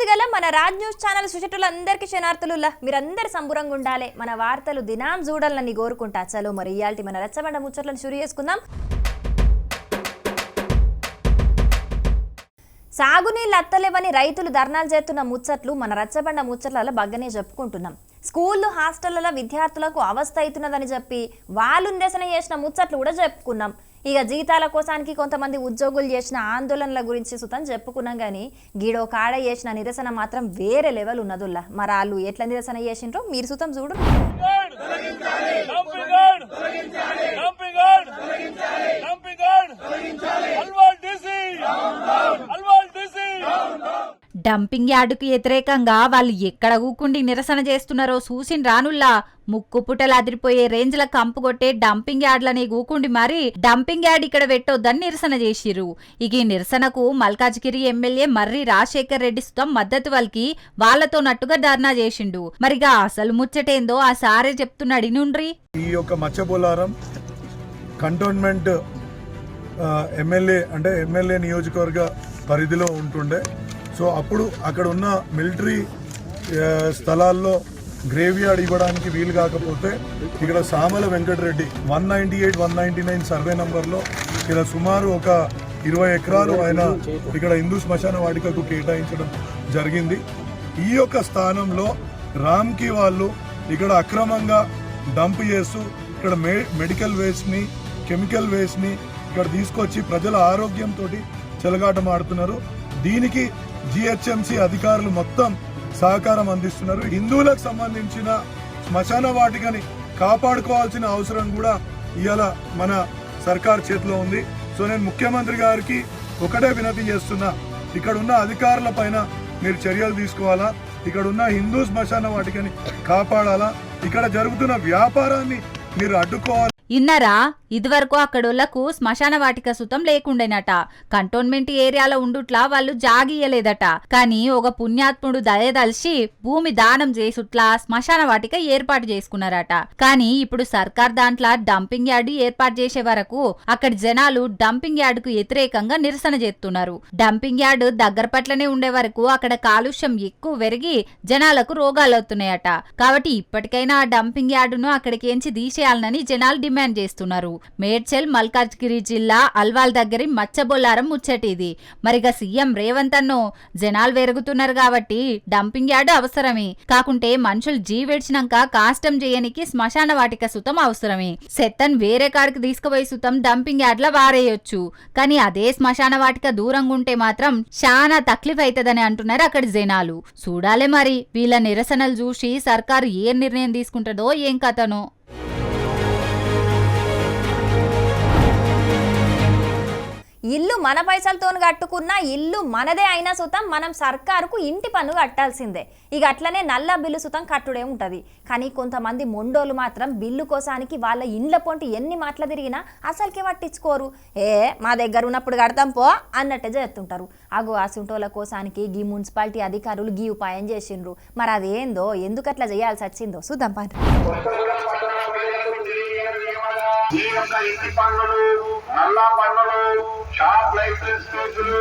ముందుగల మన Raj news channel సుచటులందరికీ క్షణార్థులులా మీరందరు సంబురంగా ఉండాలి. మన వార్తలు దినాం చూడాలని కోరుకుంటా. చలో మరి ఇయాల్టి మన రచ్చబండ ముచ్చట్లను షురు చేసుకుందాం. సాగునీళ్ళు అత్తలేవని రైతులు ధర్నాలు చేస్తున్న ముచ్చట్లు మన రచ్చబండ ముచ్చట్లలో బగ్గనే చెప్పుకుంటున్నాం. స్కూళ్ళు హాస్టళ్ళలో విద్యార్థులకు అవస్థ అవుతున్నదని చెప్పి వాళ్ళు నిరసన చేసిన ముచ్చట్లు కూడా చెప్పుకున్నాం. ఇక జీతాల కోసానికి కొంతమంది ఉద్యోగులు చేసిన ఆందోళనల గురించి సుతం చెప్పుకున్నాం కానీ గీడో కాడ చేసిన నిరసన మాత్రం వేరే లెవెల్ ఉన్నదుల్లా. మరి వాళ్ళు ఎట్లా నిరసన చేసిండ్రో మీరు సుతం చూడు dumping yard dumping yard dumping yard Alwal DC Alwal DC dumping యార్డుకు వ్యతిరేకంగా వాళ్ళు ఎక్కడ ఊకుండి నిరసన చేస్తున్నారో చూసిన రానుల్లా. ముక్కు పుటలు అదిరిపోయే రేంజ్ల కంపు కొట్టే డంపింగ్ యార్డ్లని ఊకుండి మరి డంపింగ్ యార్డ్ ఇక్కడ పెట్టొద్దని నిరసన చేసిర్రు. ఇక ఈ నిరసనకు మల్కాజ్గిరి ఎమ్మెల్యే మర్రి రాజశేఖర్ రెడ్డి సుతం మద్దతు వాళ్ళకి వాళ్ళతో నట్టుగా ధర్నా చేసిండు. మరిగా అసలు ముచ్చటేందో ఆ సారే చెప్తున్నాడు ఇనుండ్రి. ఈ యొక్క మచ్చబోలారం కంటోన్మెంట్ ఎమ్మెల్యే అంటే ఎమ్మెల్యే నియోజకవర్గ పరిధిలో ఉంటుండే. సో అప్పుడు అక్కడ ఉన్న మిలిటరీ స్థలాల్లో గ్రేవ్యార్డ్ ఇవ్వడానికి వీలు కాకపోతే ఇక్కడ Samala Venkatareddy one ninety eight one ninety nine survey నంబర్లో ఇక్కడ సుమారు ఒక ఇరవై ఎకరాలు ఆయన ఇక్కడ హిందూ శ్మశాన వాటికకు కేటాయించడం జరిగింది. ఈ యొక్క స్థానంలో రామ్కి వాళ్ళు ఇక్కడ అక్రమంగా డంప్ చేస్తూ ఇక్కడ మె మెడికల్ వేస్ట్ని కెమికల్ వేస్ట్ని ఇక్కడ తీసుకొచ్చి ప్రజల ఆరోగ్యంతో చెలగాటమాడుతున్నారు. దీనికి జిహెచ్ఎంసి అధికారులు మొత్తం సహకారం అందిస్తున్నారు. హిందువులకు సంబంధించిన శ్మశాన వాటికని కాపాడుకోవాల్సిన అవసరం కూడా ఇవాళ మన సర్కార్ చేతిలో ఉంది. సో నేను ముఖ్యమంత్రి గారికి ఒకటే వినతి చేస్తున్నా. ఇక్కడ ఉన్న అధికారుల పైన మీరు చర్యలు తీసుకోవాలా? ఇక్కడ ఉన్న హిందూ శ్మశాన వాటికని కాపాడాలా? ఇక్కడ జరుగుతున్న వ్యాపారాన్ని మీరు అడ్డుకోవాలి? ఇన్నారా? ఇదివరకు అక్కడోళ్ళకు శ్మశాన వాటిక సుతం లేకుండేనట. కంటోన్మెంట్ ఏరియాలో ఉండుట్లా వాళ్ళు జాగియలేదట కానీ ఒక పుణ్యాత్ముడు దయదలిసి భూమి దానం చేసుట్లా శ్మశాన వాటిక ఏర్పాటు చేసుకున్నారట. కానీ ఇప్పుడు సర్కార్ దాంట్లో డంపింగ్ యార్డు ఏర్పాటు చేసే వరకు అక్కడి జనాలు డంపింగ్ యార్డుకు వ్యతిరేకంగా నిరసన చేస్తున్నారు. డంపింగ్ యార్డు దగ్గర పట్లనే ఉండే వరకు అక్కడ కాలుష్యం ఎక్కువ పెరిగి జనాలకు రోగాలు అవుతున్నాయట. కాబట్టి ఇప్పటికైనా ఆ డంపింగ్ యార్డును అక్కడికేంచి తీసేయాలని జనాలు డిమాండ్ చేస్తున్నారు. మేడ్చల్ మల్కాజ్గిరి జిల్లా అల్వాల్ దగ్గరి మచ్చబొల్లారం ముచ్చటిది. మరిగా సీఎం రేవంత్ అన్ను జనాలు పెరుగుతున్నారు కాబట్టి డంపింగ్ యార్డు అవసరమే. కాకుంటే మనుషులు జీవిడ్చినాక కాష్టం చేయనికి శ్మశాన వాటిక సుతం అవసరమే. సెత్తన్ వేరే కాడికి తీసుకుపోయి సుతం డంపింగ్ యార్డ్ల వారేయొచ్చు. కానీ అదే శ్మశాన వాటిక దూరంగా ఉంటే మాత్రం చాలా తక్లీఫ్ అవుతుందని అంటున్నారు అక్కడి జనాలు. చూడాలే మరి వీళ్ళ నిరసనలు చూసి సర్కారు ఏ నిర్ణయం తీసుకుంటుందో ఏం కథనో. ఇల్లు మన పైసలతో కట్టుకున్న ఇల్లు మనదే అయినా సుతం మనం సర్కారుకు ఇంటి పన్ను కట్టాల్సిందే. ఇక అట్లనే నల్ల బిల్లు సుతం కట్టుడే ఉంటుంది. కానీ కొంతమంది మొండోలు మాత్రం బిల్లు కోసానికి వాళ్ళ ఇండ్ల పొంటి ఎన్ని మాటలు తిరిగినా అసలుకే పట్టించుకోరు. ఏ మా దగ్గర ఉన్నప్పుడు కడతాం పో అన్నట్టే చేస్తుంటారు. అగో అసుంటోల కోసానికి గీ మున్సిపాలిటీ అధికారులు గీ ఉపాయం చేసిండ్రు. మరి అదేందో ఎందుకు అట్లా చేయాల్సి వచ్చిందో చూద్దాం పని ఈ యొక్క ఇంటి పన్నులు నల్లా పన్నులు షాప్ లైసెన్స్ ఫీజులు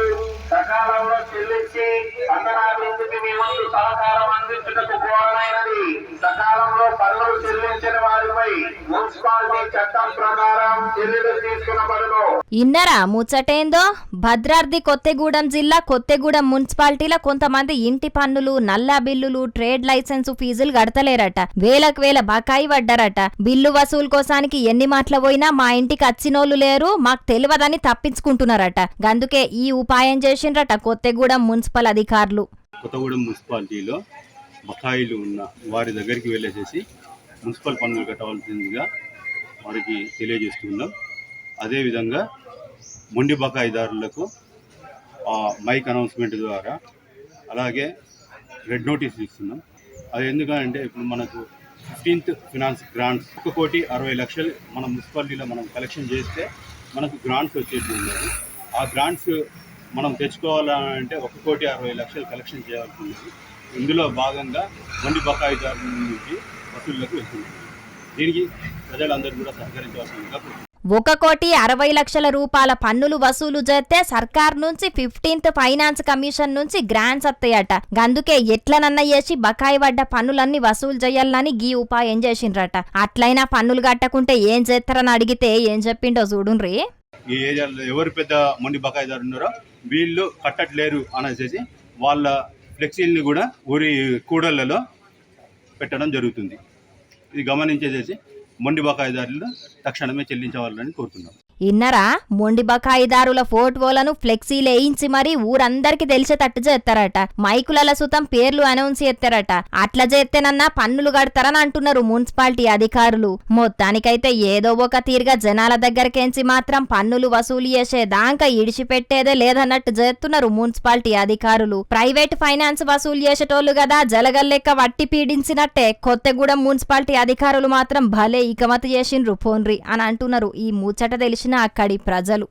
సకాలంలో చెల్లించి పట్టణాభివృద్ధికి మీ ముందు సహకారం అందించుటకు కోరమైనది సకాలంలో పన్నులు చెల్లించిన వారిపై మున్సిపాలిటీ చట్టం ప్రకారం చర్యలు తీసుకునబడును. ఇన్నరా ముచ్చటేందో? భద్రాద్రి కొత్తగూడెం జిల్లా కొత్తగూడెం మున్సిపాలిటీలో కొంతమంది ఇంటి పన్నులు నల్లా బిల్లులు ట్రేడ్ లైసెన్స్ ఫీజులు కడతలేరట. వేలకు వేల బకాయి పడ్డారట. బిల్లు వసూలు కోసానికి ఎన్ని మాటలు పోయినా మా ఇంటికి వచ్చినోళ్ళు లేరు. మాకు తెలియదని తప్పించుకుంటారు తప్పించుకుంటున్నారట అందుకే ఈ ఉపాయం చేసిండ్రట కొత్తగూడెం మున్సిపల్ అధికారులు. కొత్తగూడెం మున్సిపాలిటీలో బకాయిలు ఉన్న వారి దగ్గరికి వెళ్ళేసేసి మున్సిపల్ పన్నులు కట్టవలసిందిగా వారికి తెలియజేస్తున్నాం. అదేవిధంగా మొండి బకాయిదారులకు ఆ, మైక్ అనౌన్స్మెంట్ ద్వారా అలాగే రెడ్ నోటీస్ ఇస్తున్నాం. అది ఎందుకంటే ఇప్పుడు మనకు ఫిఫ్టీన్త్ ఫినాన్స్ గ్రాంట్స్ ఒక కోటి అరవై లక్షలు మన మున్సిపాలిటీలో మనం కలెక్షన్ చేస్తే మనకు గ్రాంట్స్ వచ్చేది ఉన్నది ఆ గ్రాంట్స్ మనం తెచ్చుకోవాలంటే ఒక కోటి అరవై లక్షలు కలెక్షన్ చేయాల్సి ఉంది. ఇందులో భాగంగా మొండి బకాయిదారుల నుంచి వసూళ్ళకు వెళ్తుంది దీనికి ప్రజలందరూ కూడా సహకరించవలసిందిగా ఒక కోటి అరవై లక్షల రూపాయల పన్నులు వసూలు చేస్తే సర్కార్ నుంచి ఫిఫ్టీన్త్ ఫైనాన్స్ కమిషన్ నుంచి గ్రాంట్స్ వస్తాయట. గందుకే ఎట్లనన్న చేసి బకాయి పడ్డ పన్నులన్నీ వసూలు చేయాలని గీ ఉపాయం చేసిండ్రట. అట్లయినా పన్నులు కట్టకుంటే ఏం చేస్తారని అడిగితే ఏం చెప్పిండో చూడుండ్రి. ఈ ఏరియాలో ఎవరు పెద్ద మొండి బకాయిదారు ఉన్నారో వీళ్ళు కట్టట్లేరు అనేసి వాళ్ళ ఫ్లెక్సీల్ని కూడా ఊరి కూడళ్ళలో పెట్టడం జరుగుతుంది. ఇది గమనించేసేసి మొండి బకాయిదారులు తక్షణమే చెల్లించవాలని కోరుతున్నాం. ఇన్నరా మొండి బకాయిదారుల ఫోటోలను ఫ్లెక్సీలు వేయించి మరీ ఊరందరికి తెలిసేటట్టు చేస్తారట. మైకుల సుతం పేర్లు అనౌన్స్ చేస్తారట. అట్లా చేస్తేనన్నా పన్నులు కడతారని అంటున్నారు మున్సిపాలిటీ అధికారులు. మొత్తానికైతే ఏదో ఒక తీరుగా జనాల దగ్గరకేంచి మాత్రం పన్నులు వసూలు చేసేదాకా ఇడిచిపెట్టేదే లేదన్నట్టు చేస్తున్నారు మున్సిపాలిటీ అధికారులు. ప్రైవేట్ ఫైనాన్స్ వసూలు చేసేటోళ్ళు కదా జలగల్లెక్క వట్టి పీడించినట్టే కొత్తగూడెం మున్సిపాలిటీ అధికారులు మాత్రం భలే ఇకమతి చేసిండ్రు ఫోన్రి అని అంటున్నారు. ఈ ముచ్చట తెలిసిన అక్కడి ప్రజలు.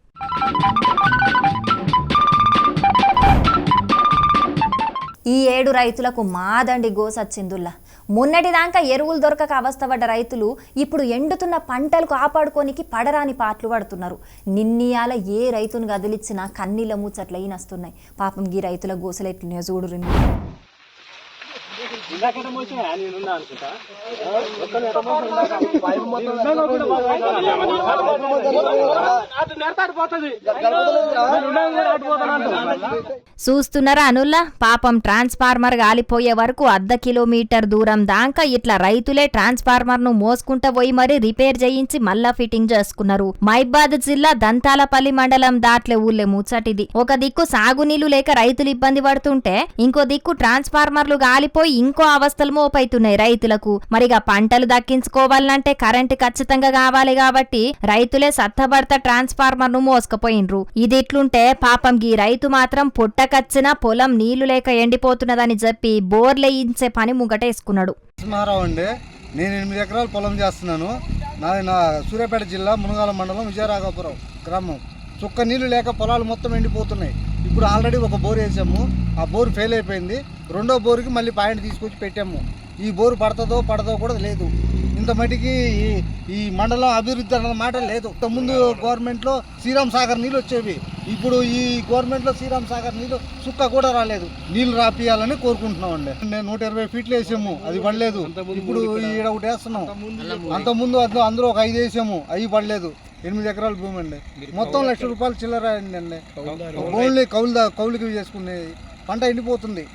ఈ ఏడు రైతులకు మాదండి గోసచ్చిందుల్లా మొన్నటిదాకా ఎరువులు దొరకక అవస్థపడ్డ రైతులు ఇప్పుడు ఎండుతున్న పంటలు కాపాడుకోనికి పడరాని పాటలు పడుతున్నారు. నిన్నీయాల ఏ రైతును గదిలిచ్చినా కన్నీళ్ళ ముచ్చట్ల పాపం గీ రైతుల గోసలు ఎట్లున్నాయో చూడు చూస్తున్నారా అనుల్లా? పాపం ట్రాన్స్ఫార్మర్ గాలిపోయే వరకు అర్ధ కిలోమీటర్ దూరం దాకా ఇట్లా రైతులే ట్రాన్స్ఫార్మర్ను మోసుకుంటా పోయి మరి రిపేర్ చేయించి మళ్ళా ఫిట్టింగ్ చేసుకున్నారు. మైబాద్ జిల్లా దంతాలపల్లి మండలం దాట్లే ఊళ్ళే ముచ్చటిది. ఒక దిక్కు సాగునీళ్ళు లేక రైతులు ఇబ్బంది పడుతుంటే ఇంకో దిక్కు ట్రాన్స్ఫార్మర్లు గాలిపోయి ఇంకో అవస్థలు మోపైతున్నాయి రైతులకు. మరిగా పంటలు దక్కించుకోవాలంటే కరెంటు ఖచ్చితంగా కావాలి కాబట్టి రైతులే సత్తబడత ట్రాన్స్ఫార్మర్ను మోసుకపోయినరు. ఇది ఇట్లుంటే పాపం గీ రైతు మాత్రం పొట్టకచ్చిన పొలం నీళ్ళు లేక ఎండిపోతున్నదని చెప్పి బోర్లేయించే పని ముంగటేసుకున్నాడు. నరసింహారావు అండి. నేను ఎనిమిది ఎకరాలు పొలం చేస్తున్నాను. నాది నా సూర్యాపేట జిల్లా మునగాల మండలం విజయరాఘపురం గ్రామం. చుక్క నీళ్ళు లేక పొలాలు మొత్తం ఎండిపోతున్నాయి. ఇప్పుడు ఆల్రెడీ ఒక బోర్ వేసాము. ఆ బోర్ ఫెయిల్ అయిపోయింది. రెండో బోరుకి మళ్ళీ పాయింట్ తీసుకొచ్చి పెట్టాము. ఈ బోరు పడుతుందో పడదో కూడా లేదు. ఇంత మటుకి ఈ ఈ మండలం అభివృద్ధి అన్న మాట లేదు. ముందు గవర్నమెంట్లో శ్రీరామ్ సాగర్ నీళ్ళు వచ్చేవి. ఇప్పుడు ఈ గవర్నమెంట్లో శ్రీరామ్ సాగర్ నీళ్ళు సుక్క కూడా రాలేదు. నీళ్ళు రాపియాలని కోరుకుంటున్నాం అండి నేను నూట ఇరవై ఫీట్లు వేసాము. అది పడలేదు. ఇప్పుడు ఈడ ఒకటి వేస్తున్నాం. అంతకుముందు అందులో అందులో ఒక ఐదు వేసాము. అవి పడలేదు. ఎనిమిది ఎకరాల భూమి అండి. మొత్తం లక్ష రూపాయలు చిల్లర అండి ఓన్లీ కౌలు కౌలుకి చేసుకునేది పంట ఎండిపోతుంది.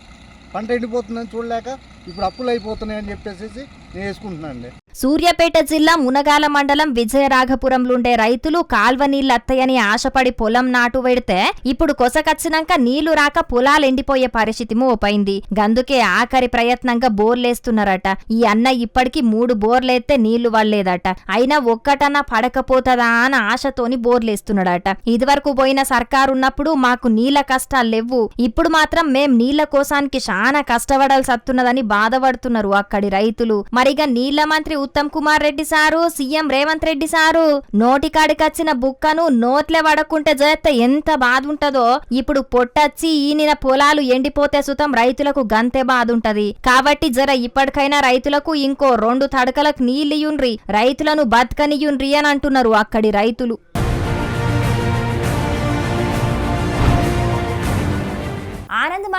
పంట ఎండిపోతుందని చూడలేక ఇప్పుడు అప్పులు అయిపోతున్నాయని చెప్పేసి నేను వేసుకుంటున్నాను అండి సూర్యాపేట జిల్లా మునగాల మండలం విజయరాఘపురంలుండే రైతులు కాల్వ నీళ్ళు అత్తయని ఆశపడి పొలం నాటు పెడితే ఇప్పుడు కొసకచ్చినాక నీళ్ళు రాక పొలాలు ఎండిపోయే పరిస్థితి మోపైంది. గందుకే ఆఖరి ప్రయత్నంగా బోర్లేస్తున్నారట. ఈ అన్న ఇప్పటికి మూడు బోర్లేస్తే నీళ్ళు వల్లేదట అయినా ఒక్కటన్నా పడకపోతదా అని ఆశతోని బోర్లేస్తున్నాడట. ఇదివరకు పోయిన సర్కారున్నప్పుడు మాకు నీళ్ళ కష్టాలు లేవు. ఇప్పుడు మాత్రం మేం నీళ్ళ కోసానికి చాలా కష్టపడాల్సి వస్తున్నదని బాధపడుతున్నారు అక్కడి రైతులు. మరిగా నీళ్ళ మంత్రి Uttam Kumar Reddy sir CM Revanth Reddy sir నోటికాడికచ్చిన బుక్కను నోట్లే వడకుంటే చేస్తే ఎంత బాధ ఉంటదో ఇప్పుడు పొట్టచ్చి ఈనిన పొలాలు ఎండిపోతే సుతం రైతులకు గంతే బాధ ఉంటది కాబట్టి జర ఇప్పటికైనా రైతులకు ఇంకో రెండు తడకలకు నీళ్ళియుండ్రి రైతులను బతకనియుండ్రి అని అంటున్నారు అక్కడి రైతులు.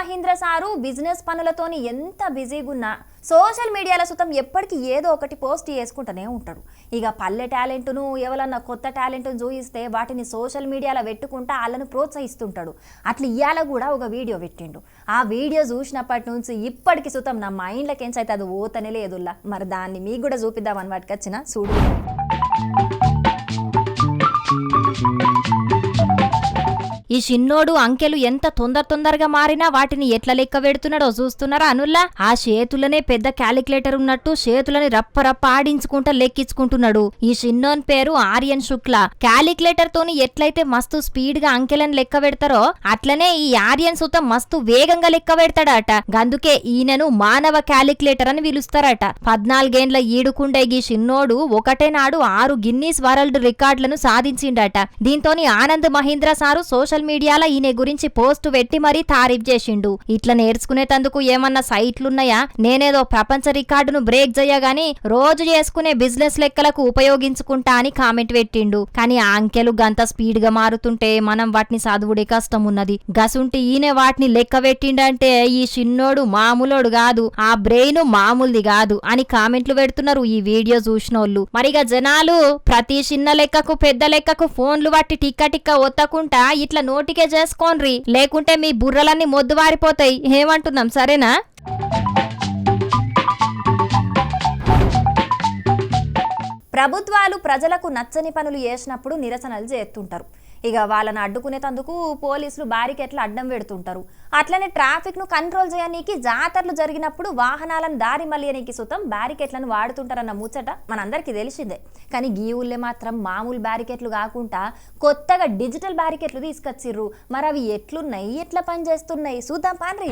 మహీంద్ర సారు బిజినెస్ పనులతోని ఎంత బిజీగా ఉన్నా సోషల్ మీడియాలో సుతం ఎప్పటికీ ఏదో ఒకటి పోస్ట్ చేసుకుంటూనే ఉంటాడు. ఇక పల్లె టాలెంట్ను ఎవరన్నా కొత్త టాలెంట్ను చూయిస్తే వాటిని సోషల్ మీడియాలో పెట్టుకుంటా వాళ్ళను ప్రోత్సహిస్తుంటాడు. అట్లా ఇవాళ కూడా ఒక వీడియో పెట్టిండు. ఆ వీడియో చూసినప్పటి నుంచి ఇప్పటికి సుతం నా మైండ్లకేంచి అయితే అది ఓతనే లేదుల్లా. మరి దాన్ని మీకు కూడా చూపిద్దామని వాటికొచ్చిన చూడు. ఈ చిన్నోడు అంకెలు ఎంత తొందర తొందరగా మారినా వాటిని ఎట్లా లెక్క పెడుతున్నాడో చూస్తున్నారా అనుల్లా? ఆ చేతులనే పెద్ద క్యాలిక్యులేటర్ ఉన్నట్టు చేతులని రప్ప రప్ప ఆడించుకుంటా లెక్కించుకుంటున్నాడు. ఈ చిన్నోన్ పేరు ఆర్యన్ శుక్ల. క్యాలిక్యులేటర్ తోని ఎట్లయితే మస్తు స్పీడ్గా అంకెలను లెక్క పెడతారో అట్లనే ఈ ఆర్యన్ సుతం మస్తు వేగంగా లెక్క పెడతాడట. గందుకే ఈయనను మానవ క్యాలిక్యులేటర్ అని పిలుస్తారట. పద్నాలుగేండ్ల ఈడుకుండే ఈ చిన్నోడు ఒకటే నాడు ఆరు గిన్నీస్ వరల్డ్ రికార్డులను సాధించిండట. దీంతోని Anand Mahindra sir social social మీడియాలో ఈయన గురించి పోస్ట్ పెట్టి మరీ తారీఫ్ చేసిండు. ఇట్లా నేర్చుకునేటందుకు ఏమన్నా సైట్లున్నాయా? నేనేదో ప్రపంచ రికార్డును బ్రేక్ చేయగాని రోజు చేసుకునే బిజినెస్ లెక్కలకు ఉపయోగించుకుంటా అని కామెంట్ పెట్టిండు. కానీ ఆ అంకెలు గంత స్పీడ్గా మారుతుంటే మనం వాటిని చదువుడే కష్టం ఉన్నది గసుంటి ఈయన వాటిని లెక్క పెట్టిండంటే ఈ చిన్నోడు మామూలోడు కాదు ఆ బ్రెయిన్ మామూలుది కాదు అని కామెంట్లు పెడుతున్నారు ఈ వీడియో చూసినోళ్ళు. మరిగా జనాలు ప్రతి చిన్న లెక్కకు పెద్ద లెక్కకు ఫోన్లు బట్టి టిక్క టిక్క ఒత్తకుంటా ఇట్లా నోటికే చేసుకోన్రి. లేకుంటే మీ బుర్రలన్నీ మొద్దువారిపోతాయి. ఏమంటున్నాం సరేనా? ప్రభుత్వాలు ప్రజలకు నచ్చని పనులు చేసినప్పుడు నిరసనలు చేస్తుంటారు. ఇక వాళ్ళని అడ్డుకునేటందుకు పోలీసులు బ్యారికేట్లు అడ్డం పెడుతుంటారు. అట్లనే ట్రాఫిక్ను కంట్రోల్ చేయనీకి జాతరలు జరిగినప్పుడు వాహనాలను దారి మళ్ళీయనీకి సుతం బ్యారికేట్లను వాడుతుంటారన్న ముచ్చట మనందరికీ తెలిసిందే. కానీ గీ ఊళ్ళే మాత్రం మామూలు బ్యారికేట్లు కాకుండా కొత్తగా డిజిటల్ బ్యారికేట్లు తీసుకొచ్చిర్రు. మరి అవి ఎట్లున్నాయి? ఎట్లా పనిచేస్తున్నాయి? చూద్దాం పాన్రీ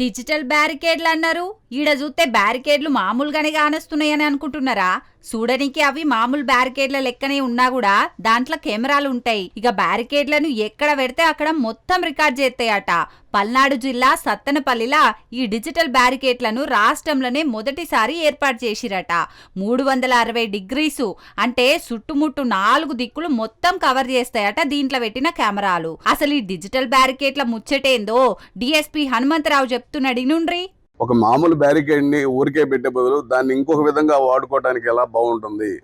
డిజిటల్ బ్యారికేడ్లు అన్నారు ఈడ చూస్తే బ్యారికేడ్లు మామూలుగానే కానొస్తున్నాయని అనుకుంటున్నారా? చూడనికి అవి మామూలు బ్యారికేడ్ల లెక్కనే ఉన్నా కూడా దాంట్లో కెమెరాలు ఉంటాయి. ఇక బ్యారికేడ్లను ఎక్కడ పెడితే అక్కడ మొత్తం రికార్డ్ చేస్తాయట. పల్నాడు జిల్లా సత్తెనపల్లిలా ఈ డిజిటల్ బ్యారికేట్లను రాష్ట్రంలోనే మొదటిసారి ఏర్పాటు చేసిరట. మూడు వందల అరవై డిగ్రీసు అంటే చుట్టుముట్టు నాలుగు దిక్కులు మొత్తం కవర్ చేస్తాయట దీంట్లో పెట్టిన కెమెరాలు. అసలు ఈ డిజిటల్ బ్యారికేట్ల ముచ్చటేందో? డిఎస్పీ హనుమంతరావు చెప్తున్నాడు నుండ్రి ఒక మామూలు బ్యారికేడ్ని ఊరికే పెట్టే బదులు దాన్ని ఇంకొక విధంగా వాడుకోవడానికి ఎలా బాగుంటుంది?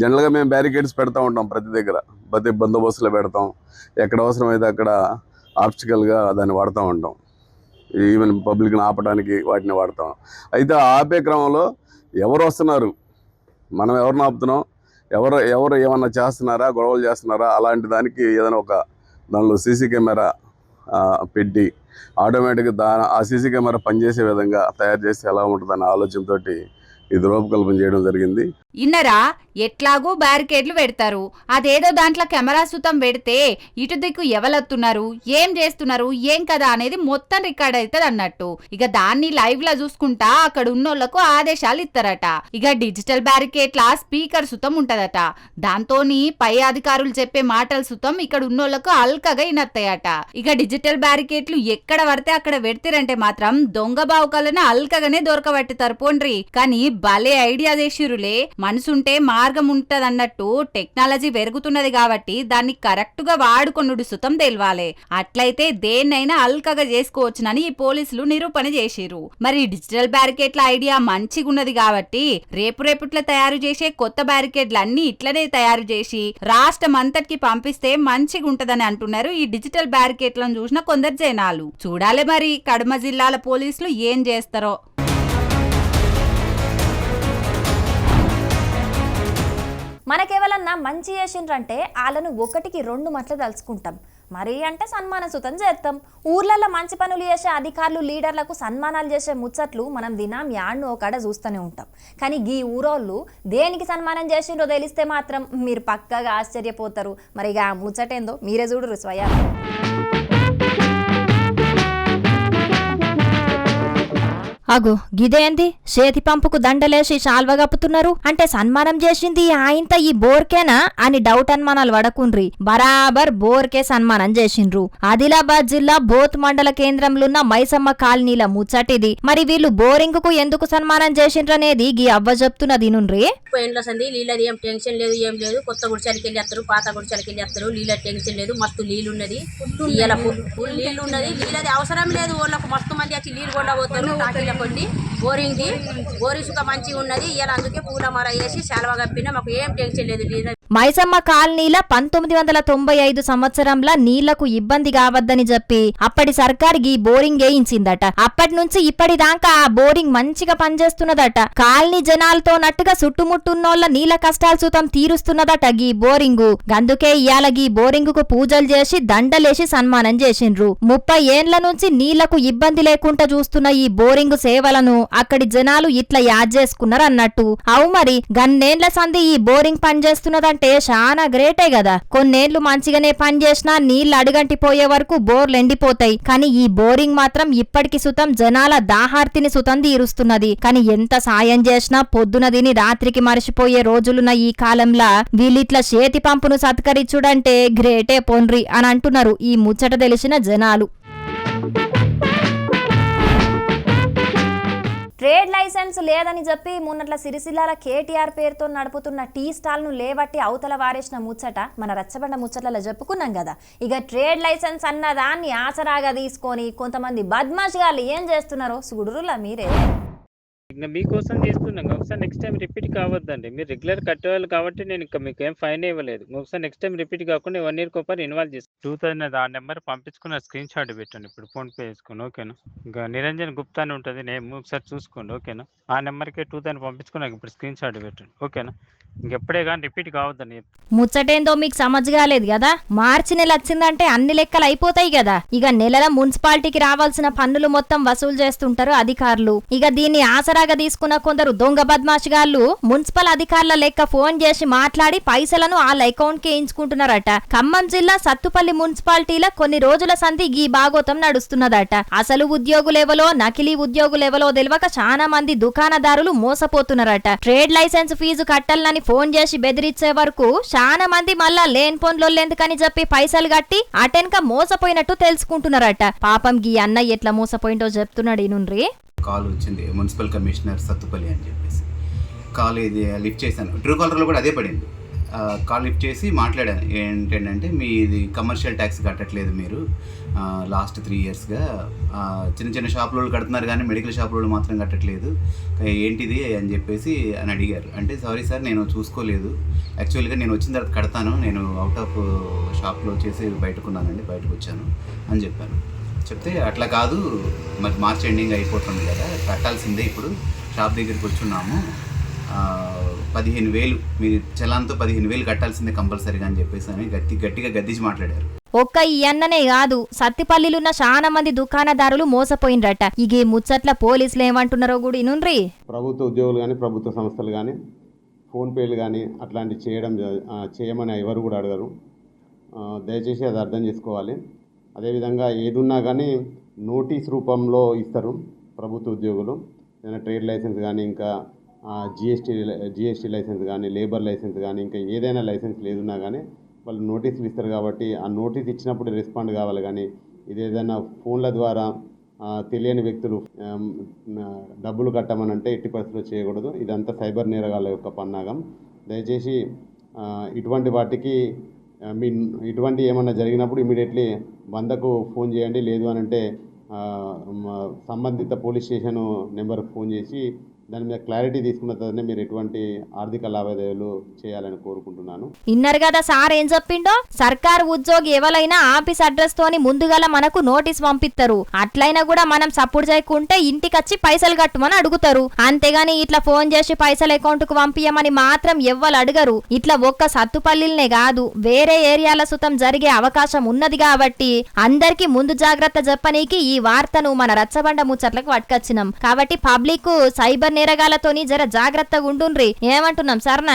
జనరల్గా మేము బ్యారికేడ్స్ పెడతా ఉంటాం ప్రతి దగ్గర. ప్రతి బందోబస్తులో పెడతాం. ఎక్కడ అవసరమైతే అక్కడ ఆప్టికల్గా దాన్ని వాడుతూ ఉంటాం. ఈవెన్ పబ్లిక్ని ఆపడానికి వాటిని వాడతాం. అయితే ఆపే క్రమంలో ఎవరు వస్తున్నారు? మనం ఎవరిని ఆపుతున్నాం? ఎవరు ఎవరు ఏమన్నా చేస్తున్నారా? గొడవలు చేస్తున్నారా? అలాంటి దానికి ఏదైనా ఒక దానిలో సీసీ కెమెరా పెట్టి ఆటోమేటిక్గా దా ఆ సీసీ కెమెరా పనిచేసే విధంగా తయారు చేస్తే ఎలా ఉంటుందన్న ఆలోచనతోటి ఇది రూపకల్పన చేయడం జరిగింది. ఇన్నరా ఎట్లాగూ బ్యారికేడ్లు పెడతారు. అదేదో దాంట్లో కెమెరా సుతం పెడితే ఇటు దిక్కు ఎవలత్తున్నారు? ఏం చేస్తున్నారు? ఏం కదా అనేది మొత్తం రికార్డ్ అవుతుంది అన్నట్టు. ఇక దాన్ని లైవ్లో చూసుకుంటా అక్కడ ఉన్నోళ్ళకు ఆదేశాలు ఇస్తారట ఇక డిజిటల్ బ్యారికేడ్ల స్పీకర్ సుతం ఉంటదట. దాంతోని పై అధికారులు చెప్పే మాటలు సుతం ఇక్కడ ఉన్నోళ్ళకు అల్కగా ఇనత్తాయట. ఇక డిజిటల్ బ్యారికేడ్లు ఎక్కడ పడితే అక్కడ పెడతారంటే మాత్రం దొంగ బావుకాలను అల్కగానే దొరకబెట్టుతారు పోండ్రి కానీ భలే ఐడియా చేసిరులే మనసుంటే మార్గం ఉంటదన్నట్టు టెక్నాలజీ పెరుగుతున్నది కాబట్టి దాన్ని కరెక్ట్గా వాడుకొనుడు సుతం తెలవాలే. అట్లయితే దేన్నైనా అల్కగా చేసుకోవచ్చునని ఈ పోలీసులు నిరూపణ చేసిరు మరి డిజిటల్ బ్యారికేడ్ల ఐడియా మంచిగున్నది కాబట్టి రేపు రేపుట్ల తయారు చేసే కొత్త బ్యారికేడ్లు అన్ని ఇట్లనే తయారు చేసి రాష్ట్రం అంతటికి పంపిస్తే మంచిగుంటదని అంటున్నారు ఈ డిజిటల్ బ్యారికేడ్లను చూసిన కొందరు జనాలు. చూడాలి మరి కడమ జిల్లాల పోలీసులు ఏం చేస్తారో. మనకేవలన్నా మంచి చేసిండ్రంటే వాళ్ళను ఒకటికి రెండు మట్ల తలుచుకుంటాం. మరి అంటే సన్మాన సుతం చేస్తాం ఊర్లలో మంచి పనులు చేసే అధికారులు లీడర్లకు సన్మానాలు చేసే ముచ్చట్లు మనం దినం యాడ్ను ఒకడ చూస్తూనే ఉంటాం. కానీ గీ ఊరోళ్ళు దేనికి సన్మానం చేసిండ్రో తెలిస్తే మాత్రం మీరు పక్కగా ఆశ్చర్యపోతారు. మరి ఇక ఆ ముచ్చటేందో మీరే చూడరు స్వయా. అగు గిదేంది చేతి పంపుకు దండలేసి శాల్వ కప్పుతున్నారు? అంటే సన్మానం చేసింది ఆయంత ఈ బోర్కేనా? అని డౌట్ అనుమానాలు వడకుండ్రి. బరాబర్ బోర్కే సన్మానం చేసిండ్రు. ఆదిలాబాద్ జిల్లా బోత్ మండల కేంద్రంలో ఉన్న మైసమ్మ కాలనీల ముచ్చటిది. మరి వీళ్ళు బోరింగ్కు ఎందుకు సన్మానం చేసిండ్రనేది గీ అవ్వ చెప్తున్నది నుండ్రి నీళ్ళది ఏం టెన్షన్ లేదు ఏం లేదు. కొత్త గుడిచాలకి వెళ్ళి వస్తారు పాత గుడిచాలకి వెళ్ళి వస్తారు. నీళ్ళ టెన్షన్ లేదు మస్తు నీళ్ళు ఉన్నది నీళ్ళు ఉన్నది నీళ్ళది అవసరం లేదు వాళ్ళకు మస్తు మంది వచ్చి నీళ్ళు కూడా పోతారు టాకీల బోరింగ్ ది బోరింగ్ సుఖ మంచిగా ఉన్నది ఇవాళ అందుకే పూల వేసి శాలవ కప్పినా మాకు ఏం టెన్షన్ లేదు. మైసమ్మ కాలనీల పంతొమ్మిది వందల తొంభై ఐదు సంవత్సరంలో నీళ్ళకు ఇబ్బంది కావద్దని చెప్పి అప్పటి సర్కార్ గీ బోరింగ్ వేయించిందట. అప్పటి నుంచి ఇప్పటిదాకా ఆ బోరింగ్ మంచిగా పనిచేస్తున్నదట. కాలనీ జనాలతో నట్టుగా చుట్టుముట్టున్నోళ్ళ నీళ్ళ కష్టాలు సుతం తీరుస్తున్నదట గీ బోరింగు. గందుకే ఇయాల గీ బోరింగ్కు పూజలు చేసి దండలేసి సన్మానం చేసిండ్రు. ముప్పై ఏండ్ల నుంచి నీళ్ళకు ఇబ్బంది లేకుండా చూస్తున్న ఈ బోరింగ్ సేవలను అక్కడి జనాలు ఇట్లా యాద్ చేసుకున్నారు అన్నట్టు అవు మరి గన్నేండ్ల సంది ఈ బోరింగ్ పనిచేస్తున్నదంటే అంటే చాలా గ్రేటే కదా కొన్నేళ్ళు మంచిగానే పనిచేసినా నీళ్ళు అడుగంటిపోయే వరకు బోర్లు ఎండిపోతాయి. కానీ ఈ బోరింగ్ మాత్రం ఇప్పటికి సుతం జనాల దాహార్తిని సుతం తీరుస్తున్నది. కానీ ఎంత సాయం చేసినా పొద్దున తిని రాత్రికి మరిచిపోయే రోజులున్న ఈ కాలంలా వీళ్ళిట్లా చేతి పంపును సత్కరించుడంటే గ్రేటే పొన్రి అని అంటున్నారు ఈ ముచ్చట తెలిసిన జనాలు. ట్రేడ్ లైసెన్స్ లేదని చెప్పి మొన్నట్ల సిరిసిల్లాల కేటీఆర్ పేరుతో నడుపుతున్న టీ స్టాల్ను లేవట్టి అవతల వారేసిన ముచ్చట మన రచ్చబండ ముచ్చట్లలో చెప్పుకున్నాం కదా. ఇక ట్రేడ్ లైసెన్స్ అన్న దాన్ని ఆసరాగా తీసుకొని కొంతమంది బద్మాష్ గాళ్ళు ఏం చేస్తున్నారో సుగుడురులా మీరే. ఇంకా మీకోసం చేస్తున్నాం ఒకసారి నెక్స్ట్ టైం రిపీట్ కావద్దండి. మీరు రెగ్యులర్ కట్టేవాళ్ళు కాబట్టి నేను ఇంకా మీకు ఏం ఫైన్ ఇవ్వలేదు ఒకసారి నెక్స్ట్ టైం రిపీట్ కాకుండా వన్ ఇయర్ ఒకసారి ఇన్వాల్వ్ చేస్తాను టూ థౌసండ్ ఆ నెంబర్ పంపించుకున్న స్క్రీన్ షాట్ పెట్టండి. ఇప్పుడు ఫోన్ పే చేసుకుని ఓకేనా ఇంకా నిరంజన్ గుప్తా అని ఉంటుంది. నేను ఒకసారి చూసుకోండి ఓకేనా ఆ నెంబర్కి టూ థౌసండ్ పంపించుకున్నాక ఇప్పుడు స్క్రీన్ షాట్ పెట్టండి ఓకేనా ఇంకెప్పుడే కానీ రిపీట్ కావద్దని ముచ్చటేందో మీకు సమజ్ కాలేదు కదా? మార్చి నెల వచ్చిందంటే అన్ని లెక్కలు అయిపోతాయి కదా? ఇక నెలల మున్సిపాలిటీకి రావాల్సిన పన్నులు మొత్తం వసూలు చేస్తుంటారు అధికారులు. ఇక దీన్ని ఆసరాగా తీసుకున్న కొందరు దొంగ బద్మాషిగాళ్ళు మున్సిపల్ అధికారుల లెక్క ఫోన్ చేసి మాట్లాడి పైసలను వాళ్ళ అకౌంట్కి ఎంచుకుంటున్నారట. ఖమ్మం జిల్లా సత్తుపల్లి మున్సిపాలిటీలో కొన్ని రోజుల సంధి ఈ భాగోతం నడుస్తున్నదట. అసలు ఉద్యోగులెవలో నకిలీ ఉద్యోగులెవలో తెలియక చాలా మంది దుకాణదారులు మోసపోతున్నారట. ట్రేడ్ లైసెన్స్ ఫీజు కట్టాలని ఫోన్ చేసి బెదిరించే వరకు చాలా మంది మళ్ళా లేని పనులు ఎందుకని చెప్పి పైసలు కట్టి అటెన్క మోసపోయినట్టు తెలుసుకుంటున్నారట. పాపం గీ అన్న ఎట్లా మోసపోయిందో చెప్తున్నాడు ఈనుండ్రి కాల్ వచ్చింది మున్సిపల్ కమిషనర్ సత్తుపల్లి అని చెప్పేసి. కాల్ ఇది లిఫ్ట్ చేశాను. ట్రూ కాలర్లో కూడా అదే పడింది. కాల్ లిఫ్ట్ చేసి మాట్లాడాను. ఏంటంటే మీది కమర్షియల్ ట్యాక్స్ కట్టట్లేదు మీరు. లాస్ట్ త్రీ ఇయర్స్గా. చిన్న చిన్న షాపులు కడుతున్నారు కానీ మెడికల్ షాపులు మాత్రం కట్టట్లేదు. ఏంటిది అని చెప్పేసి అని అడిగారు. అంటే సారీ సార్ నేను చూసుకోలేదు. యాక్చువల్గా నేను వచ్చిన తర్వాత కడతాను. నేను అవుట్ ఆఫ్ షాప్లో వచ్చేసి బయటకున్నానండి బయటకు వచ్చాను అని చెప్పాను. చెప్తే అట్లా కాదు మరి మార్చ్ ఎండింగ్ అయిపోతుంది కదా కట్టాల్సిందే ఇప్పుడు. షాప్ దగ్గరికి వచ్చున్నాము. ఆ, పదిహేను వేలు మీరు చలాన్తో పదిహేను వేలు కట్టాల్సిందే కంపల్సరీగా అని చెప్పేసి అని గట్టి గట్టిగా గద్దించి మాట్లాడారు. ఒక్క ఈ అన్ననే కాదు సత్తిపల్లిలున్న చాలా మంది దుకాణదారులు మోసపోయినరట ఇక ముచ్చట్ల పోలీసులు ఏమంటున్నారో కూడా ఇనుండ్రి ప్రభుత్వ ఉద్యోగులు కానీ ప్రభుత్వ సంస్థలు కానీ ఫోన్పేలు కానీ అట్లాంటివి చేయడం చేయమని ఎవరు కూడా అడగరు. దయచేసి అది అర్థం చేసుకోవాలి. అదేవిధంగా ఏదున్నా కానీ నోటీస్ రూపంలో ఇస్తారు ప్రభుత్వ ఉద్యోగులు. ఏదైనా ట్రేడ్ లైసెన్స్ కానీ ఇంకా జిఎస్టీ జిఎస్టీ లైసెన్స్ కానీ లేబర్ లైసెన్స్ కానీ ఇంకా ఏదైనా లైసెన్స్ లేదున్నా కానీ వాళ్ళు నోటీసులు ఇస్తారు కాబట్టి ఆ నోటీస్ ఇచ్చినప్పుడు రెస్పాండ్ కావాలి కానీ ఇదేదైనా ఫోన్ల ద్వారా తెలియని వ్యక్తులు డబ్బులు కట్టమని అంటే ఎట్టి పరిస్థితుల్లో చేయకూడదు. ఇదంతా సైబర్ నేరగాళ్ళ యొక్క పన్నాగం. దయచేసి ఇటువంటి వాటికి మీ ఇటువంటి ఏమన్నా జరిగినప్పుడు ఇమీడియట్లీ వందకు ఫోన్ చేయండి లేదు అని అంటే సంబంధిత పోలీస్ స్టేషన్ నెంబర్కి ఫోన్ చేసి దాని మీద క్లారిటీ తీసుకున్న తర్వాతనే మీరు ఎటువంటి ఆర్థిక లావాదేవీలు చేయాలని కోరుకుంటున్నాను. ఇన్నర్ కదా సార్ ఏం చెప్పిండో? సర్కార్ ఉద్యోగి ఎవరైనా ఆఫీస్ అడ్రస్ తోని ముందుగాల మనకు నోటీస్ పంపిస్తారు అట్లయినా కూడా మనం సపోర్ట్ చేయకుంటే ఇంటికి వచ్చి పైసలు కట్టుమని అడుగుతారు. అంతేగాని ఇట్లా ఫోన్ చేసి పైసలు అకౌంట్కు పంపించమని మాత్రం ఎవ్వరు అడగరు. ఇట్లా ఒక్క సత్తుపల్లినే కాదు వేరే ఏరియాల సుతం జరిగే అవకాశం ఉన్నది కాబట్టి అందరికీ ముందు జాగ్రత్త చెప్పనీకి ఈ వార్తను మన రచ్చబండ ముచ్చట్లకు పట్టుకొచ్చినాం. కాబట్టి పబ్లిక్ సైబర్ నేరగాలతోని జర జాగ్రత్తగా ఉండుండ్రి ఏమంటున్నాం సర్నా?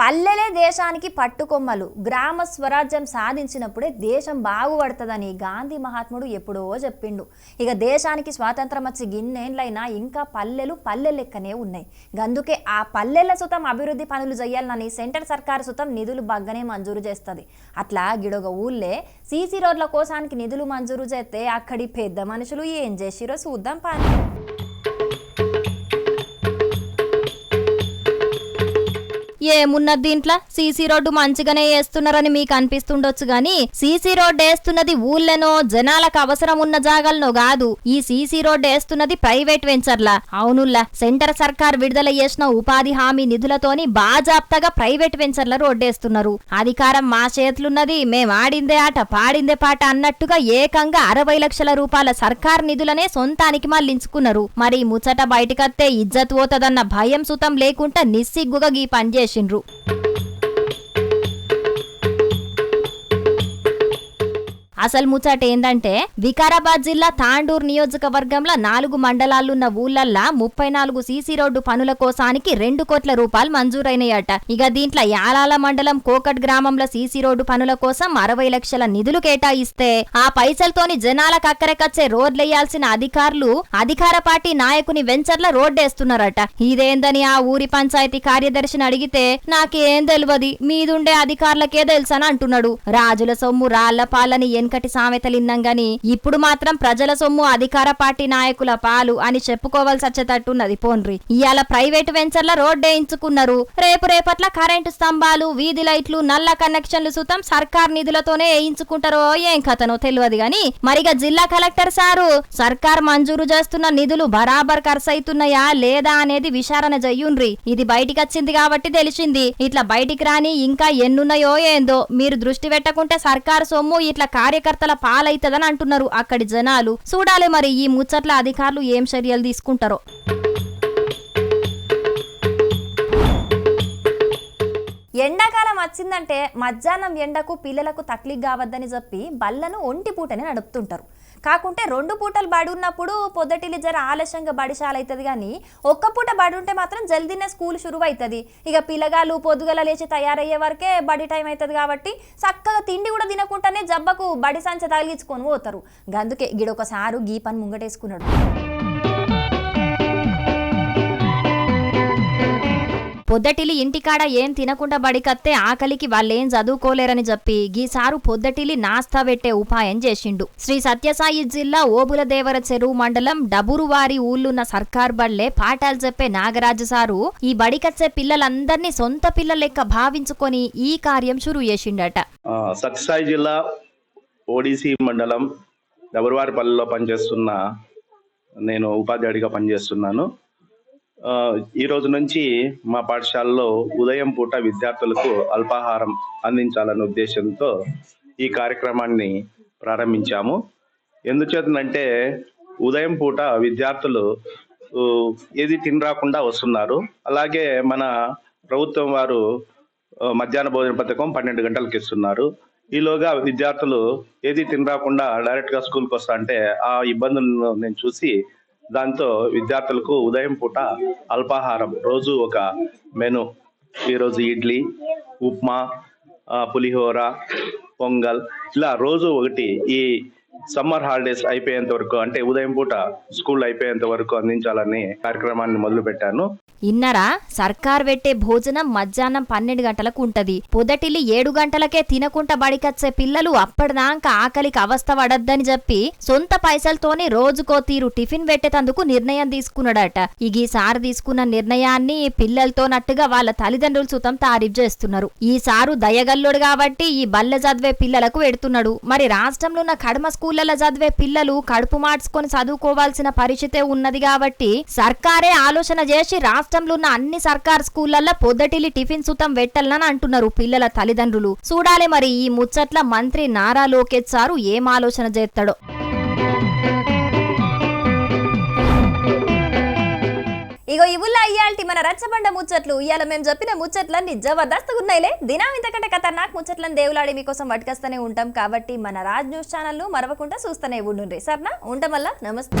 పల్లెలే దేశానికి పట్టుకొమ్మలు. గ్రామ స్వరాజ్యం సాధించినప్పుడే దేశం బాగుపడుతుందని గాంధీ మహాత్ముడు ఎప్పుడో చెప్పిండు. ఇక దేశానికి స్వాతంత్రం వచ్చి గిన్నేండ్లైనా ఇంకా పల్లెలు పల్లె లెక్కనే ఉన్నాయి. గందుకే ఆ పల్లెల సుతం అభివృద్ధి పనులు చేయాలని సెంటర్ సర్కారు సుతం నిధులు బగ్గనే మంజూరు చేస్తుంది. అట్లా గిడొక ఊళ్ళే సీసీ రోడ్ల కోసానికి నిధులు మంజూరు చేస్తే అక్కడి పెద్ద మనుషులు ఏం చేసిరో చూద్దాం పాని. ఏమున్నది దీంట్లో? సీసీ రోడ్డు మంచిగానే వేస్తున్నారని మీకు అనిపిస్తుండొచ్చు గాని సీసీ రోడ్డు వేస్తున్నది ఊళ్ళనో జనాలకు అవసరం ఉన్న జాగాలనో కాదు. ఈ సీసీ రోడ్డు వేస్తున్నది ప్రైవేట్ వెంచర్లా. అవునుల్లా సెంటర్ సర్కార్ విడుదల చేసిన ఉపాధి హామీ నిధులతోని బాజాప్తగా ప్రైవేట్ వెంచర్ల రోడ్డేస్తున్నారు అధికారం మా చేతులున్నది మేం ఆడిందే ఆట పాడిందే పాట అన్నట్టుగా ఏకంగా అరవై లక్షల రూపాయల సర్కార్ నిధులనే సొంతానికి మళ్ళించుకున్నారు. మరి ముచ్చట బయటకత్తే ఇజ్జత్ పోతదన్న భయం సుతం లేకుండా నిస్సిగ్గుగా గీ పనిచేసిండ్రు అసలు ముచ్చట ఏందంటే వికారాబాద్ జిల్లా తాండూర్ నియోజకవర్గంలో నాలుగు మండలాలున్న ఊళ్ళల్లా ముప్పై నాలుగు సీసీ రోడ్డు పనుల కోసానికి రెండు కోట్ల రూపాయలు మంజూరైనాయట. ఇక దీంట్లో యాలాల మండలం కోకట్ గ్రామంలో సీసీ రోడ్డు పనుల కోసం అరవై లక్షల నిధులు కేటాయిస్తే ఆ పైసలతోని జనాలకు అక్కరకచ్చే రోడ్లేయాల్సిన అధికారులు అధికార పార్టీ నాయకుని వెంచర్ల రోడ్డేస్తున్నారట. ఇదేందని ఆ ఊరి పంచాయతీ కార్యదర్శిని అడిగితే నాకేం తెలియదు మీదుండే అధికారులకే తెలుసని అంటున్నాడు. రాజుల సొమ్ము రాళ్ళ పాలని వెంకటి సామెతలిన్నాం గాని ఇప్పుడు మాత్రం ప్రజల సొమ్ము అధికార పార్టీ నాయకుల పాలు అని చెప్పుకోవాల్సి వచ్చేటట్టున్నది పోన్రి. ఇవాళ ప్రైవేటు వెంచర్ల రోడ్డేయించుకున్నారు రేపు రేపట్ల కరెంటు స్తంభాలు వీధి లైట్లు నల్ల కనెక్షన్లు సుతం సర్కార్ నిధులతోనే వేయించుకుంటారో ఏం కథనో తెలియదు గాని మరిగా జిల్లా కలెక్టర్ సారు సర్కార్ మంజూరు చేస్తున్న నిధులు బరాబర్ ఖర్చయితున్నాయా లేదా అనేది విచారణ జయ్యుండ్రి ఇది బయటికి వచ్చింది కాబట్టి తెలిసింది. ఇట్లా బయటికి రాని ఇంకా ఎన్నున్నాయో ఏందో మీరు దృష్టి పెట్టకుంటే సర్కార్ సొమ్ము ఇట్లా కార్యకర్తల పాలైతదని అంటున్నారు. అక్కడి జనాలు చూడాలి మరి ఈ ముచ్చట్ల అధికారులు ఏం చర్యలు తీసుకుంటారో. ఎండాకాలం వచ్చిందంటే మధ్యాహ్నం ఎండకు పిల్లలకు తక్లీఫ్ కావద్దని చెప్పి బళ్ళను ఒంటిపూటనే నడుపుతుంటారు. కాకుంటే రెండు పూటలు బడి ఉన్నప్పుడు పొద్దుటిల్లి జర ఆలస్యంగా బడిశాలవుతుంది కానీ ఒక్క పూట బడి ఉంటే మాత్రం జల్దీనే స్కూల్ షురువు అవుతుంది ఇక పిల్లగాళ్ళు పొద్దుగల లేచి తయారయ్యే వరకే బడి టైం అవుతుంది కాబట్టి చక్కగా తిండి కూడా తినకుండానే జబ్బకు బడి సంచ తగిలించుకొని పోతారు. గందుకే గిడొకసారు గీ పని ముంగటేసుకున్నాడు. పొద్దటిలి ఇంటికాడ ఏం తినకుండా బడికత్తే ఆకలికి వాళ్ళేం చదువుకోలేరని చెప్పి గీసారు పొద్దటిలి నాస్తా పెట్టే ఉపాయం చేసిండు. శ్రీ సత్యసాయి జిల్లా ఓబులదేవర చెరువు మండలం డబురువారి ఊళ్ళున్న సర్కార్ బళ్ళే పాఠాలు చెప్పే నాగరాజు సారు ఈ బడికచ్చే పిల్లలందరినీ సొంత పిల్లల లెక్క భావించుకొని ఈ కార్యం షురు చేసిండట. సత్యసాయి జిల్లా ఓడిసి మండలం డబరువారిపల్లిలో పనిచేస్తున్న నేను ఉపాధ్యాయుడిగా పనిచేస్తున్నాను. ఈ రోజు నుంచి మా పాఠశాలలో ఉదయం పూట విద్యార్థులకు అల్పాహారం అందించాలనే ఉద్దేశంతో ఈ కార్యక్రమాన్ని ప్రారంభించాము. ఎందుచేతనంటే ఉదయం పూట విద్యార్థులు ఏది తినరాకుండా వస్తున్నారు. అలాగే మన ప్రభుత్వం వారు మధ్యాహ్న భోజన పథకం పన్నెండు గంటలకు ఇస్తున్నారు. ఈలోగా విద్యార్థులు ఏది తినరాకుండా డైరెక్ట్గా స్కూల్కి వస్తా అంటే ఆ ఇబ్బందులను నేను చూసి దాంతో విద్యార్థులకు ఉదయం పూట అల్పాహారం రోజు ఒక మెను. ఈరోజు ఇడ్లీ ఉప్మా పులిహోర పొంగల్ ఇలా రోజు ఒకటి ఈ సమ్మర్ హాలిడేస్ అయిపోయేంత వరకు అంటే ఉదయం పూట స్కూల్ అయిపోయేంత వరకు అందించాలని కార్యక్రమాన్ని మొదలు పెట్టాను. ఇన్నరా? సర్కార్ పెట్టే భోజనం మధ్యాహ్నం పన్నెండు గంటలకు ఉంటది. పొదటిల్లి ఏడు గంటలకే తినకుండా బడికొచ్చే పిల్లలు అప్పటిదాకా ఆకలికి అవస్థ పడద్దని చెప్పి సొంత పైసలతోనే రోజుకో తీరు టిఫిన్ పెట్టేటందుకు నిర్ణయం తీసుకున్నాడట. ఇక ఈసారి తీసుకున్న నిర్ణయాన్ని పిల్లలతోనట్టుగా వాళ్ళ తల్లిదండ్రులు సుతం తారీఫ్ చేస్తున్నారు. ఈ సారు దయగల్లుడు కాబట్టి ఈ బల్లె చదివే పిల్లలకు పెడుతున్నాడు. మరి రాష్ట్రంలో ఉన్న కడమ స్కూల్ స్కూళ్ళలో చదివే పిల్లలు కడుపు మార్చుకొని చదువుకోవాల్సిన పరిస్థితే ఉన్నది కాబట్టి సర్కారే ఆలోచన చేసి రాష్ట్రంలో ఉన్న అన్ని సర్కార్ స్కూళ్ళలో పొద్దటిలి టిఫిన్ సుతం పెట్టాలని అంటున్నారు పిల్లల తల్లిదండ్రులు. చూడాలి మరి ఈ ముచ్చట్ల మంత్రి నారా లోకేష్ సారు ఏం ఆలోచన చేస్తాడో. ఇగో ఇవుల్లా ఇయ్యాల్టి మన రచ్చబండ ముచ్చట్లు ఇవాళ మేము చెప్పిన ముచ్చట్లన్నీ జబర్దస్త్గా ఉన్నాయిలే దినం ఇంతకంటే ఖతర్నాక్ ముచ్చట్లను దేవులాడి మీకోసం పట్టుకొస్తూనే ఉంటాం కాబట్టి మన రాజ్ న్యూస్ ఛానల్ను మరవకుండా చూస్తూనే ఉండుండ్రి. సర్నా? ఉంటాం నమస్తే.